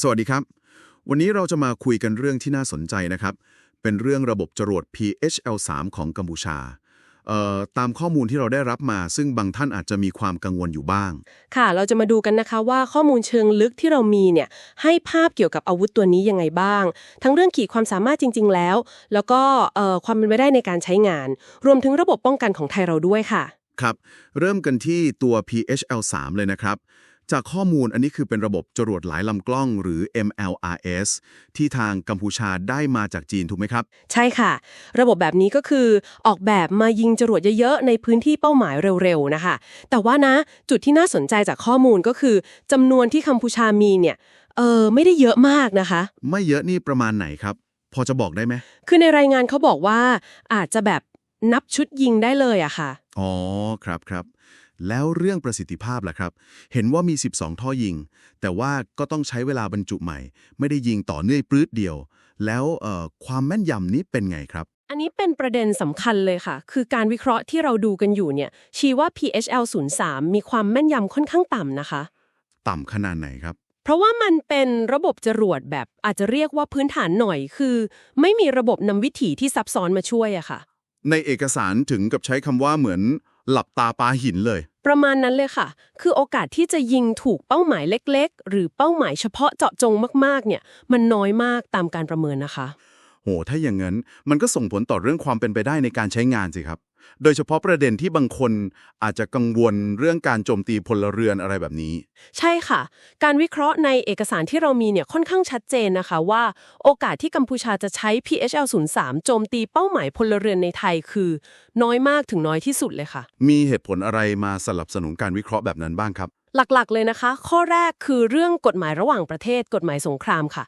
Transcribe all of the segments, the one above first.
สวัสดีครับ วันนี้เราจะมาคุยกันเรื่องที่น่าสนใจนะครับ เป็นเรื่องระบบจรวด PHL-3 ของกัมพูชาเอ่อตามข้อมูลที่เราได้รับมา ซึ่งบางท่านอาจจะมีความกังวลอยู่บ้าง ค่ะ เราจะมาดูกันนะคะว่าข้อมูลเชิงลึกที่เรามีเนี่ยให้ภาพเกี่ยวกับอาวุธตัวนี้ยังไงบ้าง ทั้งเรื่องขีดความสามารถจริง ๆ แล้ว แล้วก็เอ่อความเป็นไปได้ในการใช้งาน รวมถึงระบบป้องกันของไทยเราด้วยค่ะ ครับ เริ่มกันที่ตัว PHL-3 เลยนะครับ จากข้อมูลอันนี้คือเป็นระบบจรวดหลายลำกล้องหรือ MLRS ที่ทางกัมพูชาได้มาจากจีนถูกไหมครับ ใช่ค่ะ ระบบแบบนี้ก็คือออกแบบมายิงจรวดเยอะๆ ในพื้นที่เป้าหมายเร็วๆนะคะ แต่ว่านะจุดที่น่าสนใจจากข้อมูลก็คือจำนวนที่กัมพูชามีเนี่ยเออไม่ได้เยอะมากนะคะ ไม่เยอะนี่ประมาณไหนครับ พอจะบอกได้ไหมคือในรายงานเขาบอกว่าอาจจะแบบนับชุดยิงได้เลยอะค่ะ อ๋อครับครับ แล้วเรื่องประสิทธิภาพล่ะครับ เห็นว่ามี 12 ท่อยิง แต่ว่าก็ต้องใช้เวลาบรรจุใหม่ ไม่ได้ยิงต่อเนื่องปลื้ดเดียว แล้วเอ่อความแม่นยำนี้เป็นไงครับ อันนี้เป็นประเด็นสำคัญเลยค่ะ คือการวิเคราะห์ที่เราดูกันอยู่เนี่ย ชี้ว่า PHL 03มีความแม่นยำค่อนข้างต่ำนะคะ ต่ำขนาดไหนครับ เพราะว่ามันเป็นระบบจรวดแบบอาจจะเรียกว่าพื้นฐานหน่อย คือ ไม่มีระบบนำวิถีที่ซับซ้อนมาช่วยอะค่ะ ในเอกสารถึงกับใช้คำว่าเหมือนหลับตาปาหินเลย ประมาณนั้นเลยค่ะ คือโอกาสที่จะยิงถูกเป้าหมายเล็กๆ หรือเป้าหมายเฉพาะเจาะจงมากๆ เนี่ย มันน้อยมากตามการประเมินนะคะ โห ถ้าอย่างนั้น มันก็ส่งผลต่อเรื่องความเป็นไปได้ในการใช้งานสิครับ โดยเฉพาะประเด็นที่บางคนอาจจะกังวลเรื่องการโจมตีพลเรือนอะไรแบบนี้ ใช่ค่ะ การวิเคราะห์ในเอกสารที่เรามีเนี่ยค่อนข้างชัดเจนนะคะว่า โอกาสที่กัมพูชาจะใช้ PHL 03โจมตีเป้าหมายพลเรือนในไทยคือ น้อยมากถึงน้อยที่สุดเลยค่ะ มีเหตุผลอะไรมาสนับสนุนการวิเคราะห์แบบนั้นบ้างครับ หลักๆ เลยนะคะ ข้อแรกคือเรื่องกฎหมายระหว่างประเทศ กฎหมายสงครามค่ะ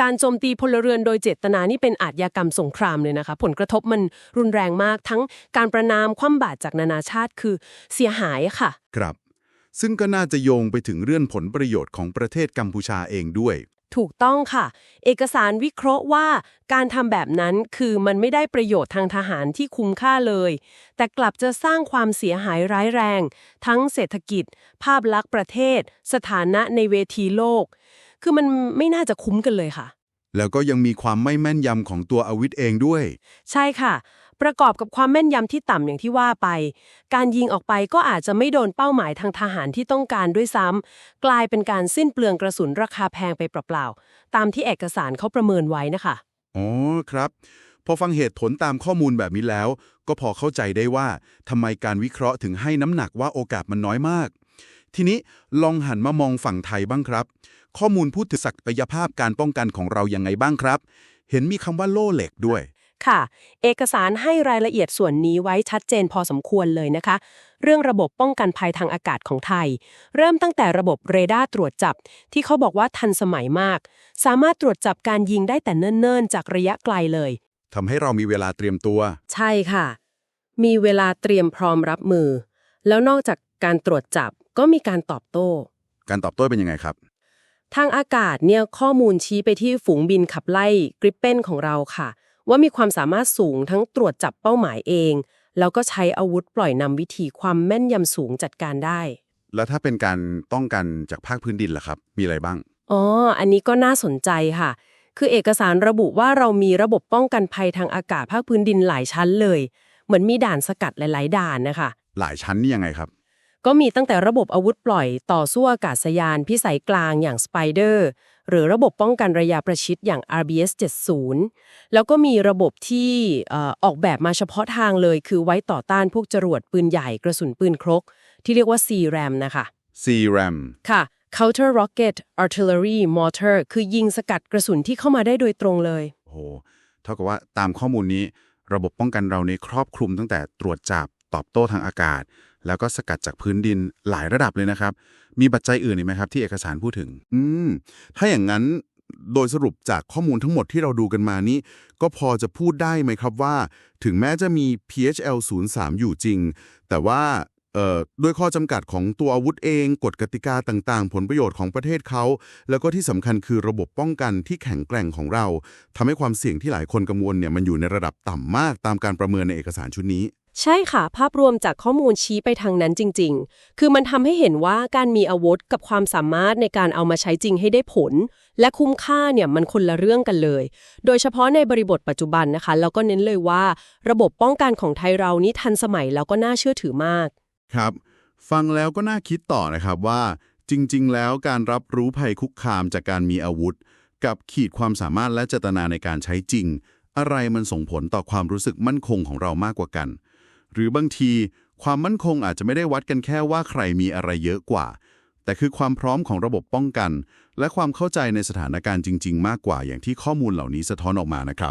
การโจมตีพลเรือนโดยเจตนานี่เป็นอาชญากรรมสงครามเลยนะคะ ผลกระทบมันรุนแรงมากทั้งการประนามคว่ำบาตรจากนานาชาติคือเสียหายค่ะ ครับ ซึ่งก็น่าจะโยงไปถึงเรื่องผลประโยชน์ของประเทศกัมพูชาเองด้วย ถูกต้องค่ะ เอกสารวิเคราะห์ว่าการทำแบบนั้นคือมันไม่ได้ประโยชน์ทางทหารที่คุ้มค่าเลย แต่กลับจะสร้างความเสียหายร้ายแรง ทั้งเศรษฐกิจ ภาพลักษณ์ประเทศ สถานะในเวทีโลก คือมันไม่น่าจะคุ้มกันเลยค่ะ แล้วก็ยังมีความไม่แม่นยำของตัวอาวุธเองด้วย ใช่ค่ะ ประกอบกับความแม่นยำที่ต่ำอย่างที่ว่าไป การยิงออกไปก็อาจจะไม่โดนเป้าหมายทางทหารที่ต้องการด้วยซ้ำกลายเป็นการสิ้นเปลืองกระสุนราคาแพงไปเปล่าๆตามที่เอกสารเขาประเมินไว้นะคะอ๋อครับพอฟังเหตุผลตามข้อมูลแบบนี้แล้ว ก็พอเข้าใจได้ว่าทำไมการวิเคราะห์ถึงให้น้ำหนักว่าโอกาสมันน้อยมาก ทีนี้ลองหันมามองฝั่งไทยบ้างครับ ข้อมูลพูดถึงศักยภาพการป้องกันของเรายังไงบ้างครับ เห็นมีคำว่าโล่เหล็กด้วย ค่ะ เอกสารให้รายละเอียดส่วนนี้ไว้ชัดเจนพอสมควรเลยนะคะ เรื่องระบบป้องกันภัยทางอากาศของไทย เริ่มตั้งแต่ระบบเรดาร์ตรวจจับ ที่เขาบอกว่าทันสมัยมาก สามารถตรวจจับการยิงได้แต่เนิ่นๆ จากระยะไกลเลยทำให้เรามีเวลาเตรียมตัว ใช่ค่ะ มีเวลาเตรียมพร้อมรับมือ แล้วนอกจากการตรวจจับก็มีการตอบโต้ การตอบโต้เป็นยังไงครับ ทางอากาศเนี่ยข้อมูลชี้ไปที่ฝูงบินขับไล่กริปเป้นของเราค่ะ ว่ามีความสามารถสูงทั้งตรวจจับเป้าหมายเอง แล้วก็ใช้อาวุธปล่อยนำวิธีความแม่นยำสูงจัดการได้ แล้วถ้าเป็นการป้องกันจากภาคพื้นดินล่ะครับ มีอะไรบ้าง อ๋อ อันนี้ก็น่าสนใจค่ะ คือเอกสารระบุว่าเรามีระบบป้องกันภัยทางอากาศภาคพื้นดินหลายชั้นเลย เหมือนมีด่านสกัดหลาย ๆ ด่านนะคะ หลายชั้นนี่ยังไงครับ ก็มีตั้งแต่ระบบอาวุธปล่อยต่อสู้อากาศยานพิสัยกลางอย่าง Spider หรือระบบป้องกันระยะประชิดอย่าง RBS 70 แล้วก็มีระบบที่เอ่อออกแบบมาเฉพาะทางเลย คือไว้ต่อต้านพวกจรวดปืนใหญ่กระสุนปืนครก ที่เรียกว่า CRAM นะคะ CRAM ค่ะ Counter Rocket Artillery Mortar คือยิงสกัดกระสุนที่เข้ามาได้โดยตรงเลยโอ้โหเท่ากับว่าตามข้อมูลนี้ ระบบป้องกันเราในครอบคลุมตั้งแต่ตรวจจับ ตอบโต้ทางอากาศ แล้วก็สกัดจากพื้นดินหลายระดับเลยนะครับ มีปัจจัยอื่นอีกไหมครับที่เอกสารพูดถึง อืม ถ้าอย่างนั้นโดยสรุปจากข้อมูลทั้งหมดที่เราดูกันมานี้ ก็พอจะพูดได้ไหมครับว่า ถึงแม้จะมี PHL 03อยู่จริง แต่ว่าด้วยข้อจำกัดของตัวอาวุธเองกฎกติกาต่างๆ ผลประโยชน์ของประเทศเขา แล้วก็ที่สำคัญคือระบบป้องกันที่แข็งแกร่งของเราทำให้ความเสี่ยงที่หลายคนกังวลเนี่ยมันอยู่ในระดับต่ำมากตามการประเมินในเอกสารชุดนี้ ใช่ค่ะ ภาพรวมจากข้อมูลชี้ไปทางนั้นจริง ๆ คือมันทำให้เห็นว่าการมีอาวุธกับความสามารถในการเอามาใช้จริงให้ได้ผล และคุ้มค่าเนี่ยมันคนละเรื่องกันเลย โดยเฉพาะในบริบทปัจจุบันนะคะ แล้วก็เน้นเลยว่า ระบบป้องกันของไทยเรานี่ทันสมัยแล้วก็น่าเชื่อถือมาก ครับ ฟังแล้วก็น่าคิดต่อนะครับว่า จริง ๆ แล้วการรับรู้ภัยคุกคามจากการมีอาวุธ กับขีดความสามารถและเจตนาในการใช้จริง อะไรมันส่งผลต่อความรู้สึกมั่นคงของเรามากกว่ากัน หรือบางทีความมั่นคงอาจจะไม่ได้วัดกันแค่ว่าใครมีอะไรเยอะกว่า แต่คือความพร้อมของระบบป้องกัน และความเข้าใจในสถานการณ์จริง ๆ มากกว่าอย่างที่ข้อมูลเหล่านี้สะท้อนออกมานะครับ